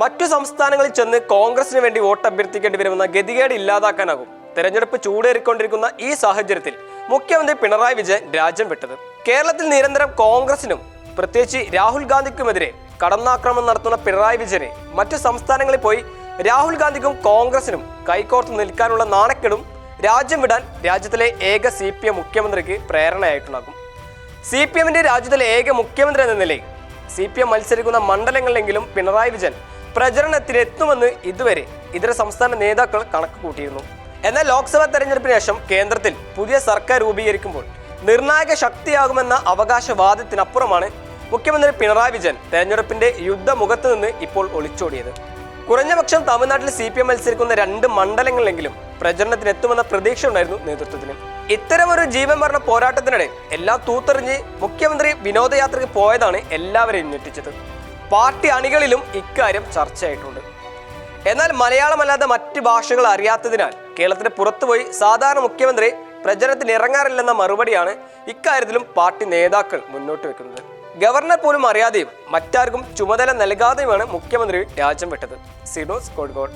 മറ്റു സംസ്ഥാനങ്ങളിൽ ചെന്ന് കോൺഗ്രസിന് വേണ്ടി വോട്ട് അഭ്യർത്ഥിക്കേണ്ടി വരുമെന്ന ഗതികേട് ഇല്ലാതാക്കാനാകും. തെരഞ്ഞെടുപ്പ് ചൂടേറിക്കൊണ്ടിരിക്കുന്ന ഈ സാഹചര്യത്തിൽ മുഖ്യമന്ത്രി പിണറായി വിജയൻ രാജ്യം വിട്ടത്. കേരളത്തിൽ നിരന്തരം കോൺഗ്രസിനും പ്രത്യേകിച്ച് രാഹുൽ ഗാന്ധിക്കുമെതിരെ കടന്നാക്രമണം നടത്തുന്ന പിണറായി വിജയനെ മറ്റു സംസ്ഥാനങ്ങളിൽ പോയി രാഹുൽ ഗാന്ധിക്കും കോൺഗ്രസിനും കൈകോർത്ത് നിൽക്കാനുള്ള നാണക്കെടും രാജ്യം വിടാൻ രാജ്യത്തിലെ ഏക സി പി എം മുഖ്യമന്ത്രിക്ക് പ്രേരണയായിട്ടുണ്ടാകും. സി പി എമ്മിന്റെ രാജ്യത്തിലെ ഏക മുഖ്യമന്ത്രി എന്ന നിലയിൽ സി പി എം മത്സരിക്കുന്ന മണ്ഡലങ്ങളിലെങ്കിലും പിണറായി വിജയൻ പ്രചരണത്തിനെത്തുമെന്ന് ഇതുവരെ ഇതര സംസ്ഥാന നേതാക്കൾ കണക്ക് കൂട്ടിയിരുന്നു. എന്നാൽ ലോക്സഭാ തെരഞ്ഞെടുപ്പിന് ശേഷം കേന്ദ്രത്തിൽ പുതിയ സർക്കാർ രൂപീകരിക്കുമ്പോൾ നിർണായക ശക്തിയാകുമെന്ന അവകാശവാദത്തിനപ്പുറമാണ് മുഖ്യമന്ത്രി പിണറായി വിജയൻ തെരഞ്ഞെടുപ്പിന്റെ യുദ്ധമുഖത്ത് നിന്ന് ഇപ്പോൾ ഒളിച്ചോടിയത്. കുറഞ്ഞപക്ഷം തമിഴ്നാട്ടിൽ സി പി എം മത്സരിക്കുന്ന രണ്ട് മണ്ഡലങ്ങളിലെങ്കിലും പ്രചരണത്തിനെത്തുമെന്ന പ്രതീക്ഷ ഉണ്ടായിരുന്നു നേതൃത്വത്തിന്. ഇത്തരമൊരു ജീവൻ മരണ പോരാട്ടത്തിനിടെ എല്ലാം തൂത്തെറിഞ്ഞ് മുഖ്യമന്ത്രി വിനോദയാത്രയ്ക്ക് പോയതാണ് എല്ലാവരെയും ഞെട്ടിച്ചത്. പാർട്ടി അണികളിലും ഇക്കാര്യം ചർച്ചയായിട്ടുണ്ട്. എന്നാൽ മലയാളമല്ലാതെ മറ്റ് ഭാഷകൾ അറിയാത്തതിനാൽ കേരളത്തിന് പുറത്തുപോയി സാധാരണ മുഖ്യമന്ത്രി പ്രചരണത്തിന് ഇറങ്ങാറില്ലെന്ന മറുപടിയാണ് ഇക്കാര്യത്തിലും പാർട്ടി നേതാക്കൾ മുന്നോട്ട് വെക്കുന്നത്. ഗവർണർ പോലും അറിയാതെയും മറ്റാർക്കും ചുമതല നൽകാതെയുമാണ് മുഖ്യമന്ത്രി രാജ്യം വിട്ടത്. സിഡോസ് കോഴിക്കോട്.